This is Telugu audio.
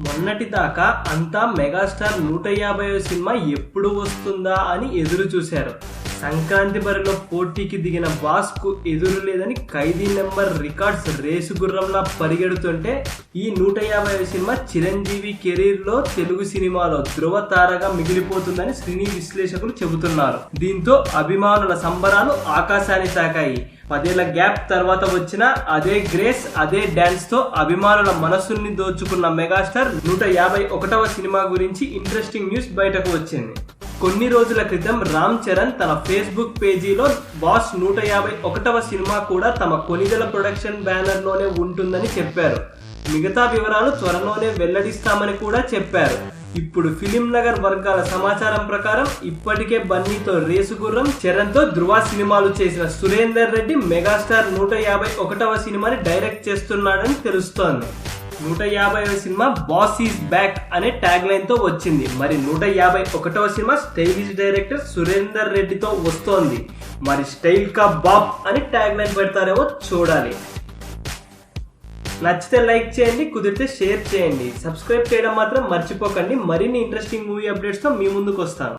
మొన్నటి దాకా అంతా మెగాస్టార్ నూట యాభై సినిమా ఎప్పుడు వస్తుందా అని ఎదురు చూశారు సంక్రాంతి బరిలో పోటీకి దిగిన బాస్కు ఎదురు లేదని ఖైదీ నెంబర్ రికార్డ్స్ రేసు గుర్రంలా పరిగెడుతుంటే ఈ నూట యాభై సినిమా చిరంజీవి కెరీర్లో తెలుగు సినిమాలో ధ్రువ తారగా మిగిలిపోతుందని సినీ విశ్లేషకులు చెబుతున్నారు. దీంతో అభిమానుల సంబరాలు ఆకాశాన్ని తాకాయి. పదేళ్ళ గ్యాప్ తర్వాత వచ్చిన అదే గ్రేస్ అదే డాన్స్తో అభిమానుల మనసుల్ని దోచుకున్న మెగాస్టార్ నూట యాభై ఒకటవ సినిమా గురించి ఇంట్రెస్టింగ్ న్యూస్ బయటకు వచ్చింది. కొన్ని రోజుల క్రితం రామ్ చరణ్ తన ఫేస్బుక్ పేజీలో బాస్ నూట యాభై ఒకటవ సినిమా కూడా తమ కొనిదెల ప్రొడక్షన్ బ్యానర్లోనే ఉంటుందని చెప్పారు. మిగతా వివరాలు త్వరలోనే వెల్లడిస్తామని కూడా చెప్పారు. ఇప్పుడు ఫిలిం నగర్ వర్గాల సమాచారం ప్రకారం ఇప్పటికే బన్నీతో రేసుగుర్రం చరణ్తో ధృవ సినిమాలు చేసిన సురేందర్ రెడ్డి మెగాస్టార్ నూట యాభై ఒకటవ సినిమాని డైరెక్ట్ చేస్తున్నాడని తెలుస్తోంది. నూట యాభైవ సినిమా బాస్ ఈజ్ బ్యాక్ అనే ట్యాగ్ లైన్తో వచ్చింది. మరి నూట యాభై ఒకటవ సినిమా స్టైలిష్ డైరెక్టర్ సురేందర్ రెడ్డితో వస్తోంది. మరి స్టైల్ కా బాబ్ అని ట్యాగ్ లైన్ పెడతారేమో చూడాలి. నచ్చితే లైక్ చేయండి కుదిరితే షేర్ చేయండి. సబ్స్క్రైబ్ చేయడం మాత్రం మర్చిపోకండి. మరిన్ని ఇంట్రెస్టింగ్ మూవీ అప్డేట్స్తో మీ ముందుకు వస్తాను.